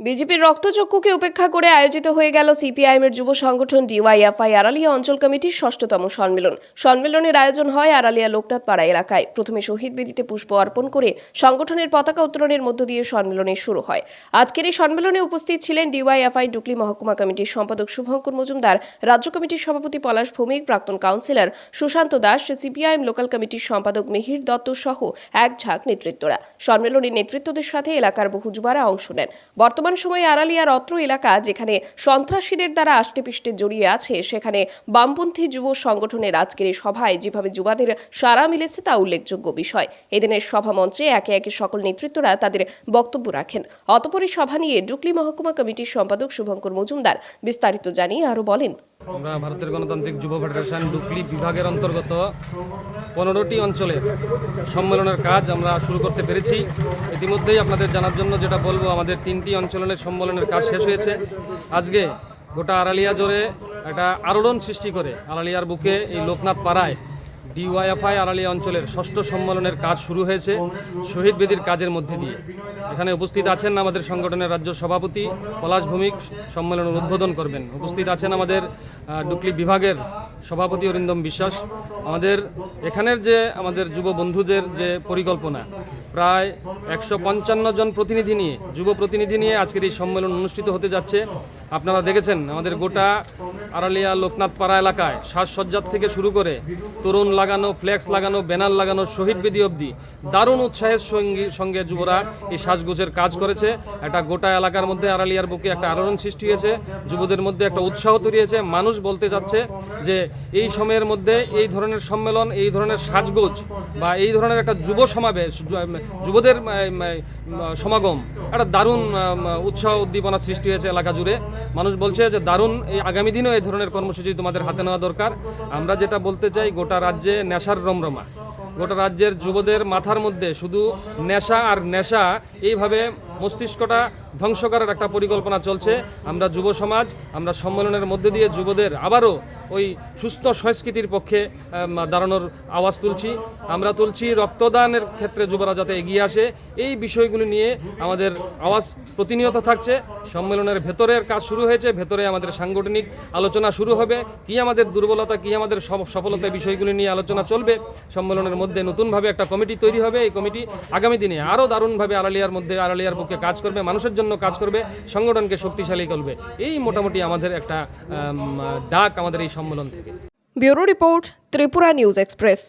বিজেপির রক্তচক্ষুকে উপেক্ষা করে আয়োজিত হয়ে গেল সিপিআইএমের যুব সংগঠন ডিওয়াইএফআই আড়ালিয়া অঞ্চল কমিটির ষষ্ঠতম সম্মেলন। সম্মেলনের আয়োজন হয় আড়ালিয়া লোকনাথ পাড়া এলাকায়। প্রথমে শহীদ বেদিতে পুষ্প অর্পণ করে সংগঠনের পতাকা উত্তোলনের মধ্য দিয়ে সম্মেলনের শুরু হয়। আজকের এই সম্মেলনে উপস্থিত ছিলেন ডিওয়াইএফআই ডুকলি মহকুমা কমিটির সম্পাদক শুভঙ্কর মজুমদার, রাজ্য কমিটির সভাপতি পলাশ ভৌমিক, প্রাক্তন councillor Sushanta Das, CPIM local কমিটির সম্পাদক মিহির দত্ত সহ এক ঝাঁক নেতৃত্বরা। সম্মেলনে নেতৃত্বদের সাথে এলাকার বহু যুবারা অংশ নেন। বর্তমান সময়ে আড়ালিয়ার অত্র এলাকা যেখানে সন্ত্রাসীদের দ্বারা আষ্টেপৃষ্টে জড়িয়ে আছে, সেখানে বামপন্থী যুব সংগঠনের আজকের এই সভায় যেভাবে যুবাদের সারা মিলেছে তা উল্লেখযোগ্য বিষয়। এদিনের সভা মঞ্চে একে একে সকল নেতৃত্বরা তাদের বক্তব্য রাখেন। অতপরই সভা নিয়ে ডুকলি মহকুমা কমিটির সম্পাদক শুভঙ্কর মজুমদার বিস্তারিত জানিয়ে আরও বলেন। আমরা ভারতের গণতান্ত্রিক যুব ফেডারেশন ডুকলি বিভাগের অন্তর্গত পনেরোটি অঞ্চলে সম্মেলনের কাজ আমরা শুরু করতে পেরেছি। ইতিমধ্যেই আপনাদের জানার জন্য যেটা বলব, আমাদের তিনটি অঞ্চলের সম্মেলনের কাজ শেষ হয়েছে। আজকে গোটা আড়ালিয়া জোরে একটা আরোড়ন সৃষ্টি করে, আড়ালিয়ার বুকে এই লোকনাথ পাড়ায় ডিওয়াইএফআই আড়ালিয়া অঞ্চলের ষষ্ঠ সম্মেলনের কাজ শুরু হয়েছে শহীদ বেদির কাজের মধ্যে দিয়ে। এখানে উপস্থিত আছেন আমাদের সংগঠনের রাজ্য সভাপতি পলাশ ভৌমিক। সম্মেলনের উদ্বোধন করবেন। উপস্থিত আছেন আমাদের ডুকলি বিভাগের সভাপতি অরিন্দম বিশ্বাস। আমাদের এখানের যে আমাদের যুব বন্ধুদের যে পরিকল্পনা, প্রায় একশো পঞ্চান্ন জন প্রতিনিধি নিয়ে, যুব প্রতিনিধি নিয়ে আজকের এই সম্মেলন অনুষ্ঠিত হতে যাচ্ছে। আপনারা দেখেছেন আমাদের গোটা আড়ালিয়া লোকনাথ পাড়া এলাকায় সাজসজ্জার থেকে শুরু করে তরুণ লাগানো, ফ্লেক্স লাগানো, ব্যানার লাগানো শহীদ বেদি অবধি দারুণ উৎসাহের সঙ্গে সঙ্গে যুবরা এই সাজগোজের কাজ করেছে। একটা গোটা এলাকার মধ্যে আড়ালিয়ার বুকে একটা আলোড়ন সৃষ্টি হয়েছে, যুবদের মধ্যে একটা উৎসাহ তৈরি হয়েছে। মানুষ বলতে যাচ্ছে যে এই সময়ের মধ্যে এই ধরনের সম্মেলন, এই ধরনের সাজগোজ বা এই ধরনের একটা যুব সমাবেশ যুবদের সমাগম, একটা দারুণ উৎসাহ উদ্দীপনা সৃষ্টি হয়েছে এলাকা জুড়ে। মানুষ বলছে যে দারুণ এই আগামী দিনেও এই ধরনের কর্মসূচি তোমাদের হাতে নেওয়া দরকার। আমরা যেটা বলতে চাই, গোটা রাজ্যে নেশার রমরমা। গোটা রাজ্যের যুবদের মাথার মধ্যে শুধু নেশা আর নেশা, এইভাবে মস্তিষ্কটা ধ্বংস করার একটা পরিকল্পনা চলছে। আমরা যুব সমাজ, আমরা সম্মেলনের মধ্যে দিয়ে যুবদের আবারও ওই সুস্থ সংস্কৃতির পক্ষে দাঁড়ানোর আওয়াজ তুলছি। আমরা তুলছি রক্তদানের ক্ষেত্রে যুবরা যাতে এগিয়ে আসে। এই বিষয়গুলি নিয়ে আমাদের আওয়াজ প্রতিনিয়ত থাকছে। সম্মেলনের ভেতরের কাজ শুরু হয়েছে, ভেতরে আমাদের সাংগঠনিক আলোচনা শুরু হবে। কি আমাদের দুর্বলতা, কি আমাদের সফ- সফলতা বিষয়গুলি নিয়ে আলোচনা চলবে। সম্মেলনের মধ্যে নতুনভাবে একটা কমিটি তৈরি হবে। এই কমিটি আগামী দিনে আরও দারুণভাবে আড়ালিয়ার মধ্যে আড়ালিয়ার বুকে কাজ করবে, মানুষের জন্য কাজ করবে, সংগঠনকে শক্তিশালী করবে। এই মোটামুটি আমাদের একটা ডাক আমাদের এই সম্মেলন থেকে। Bureau report Tripura news express.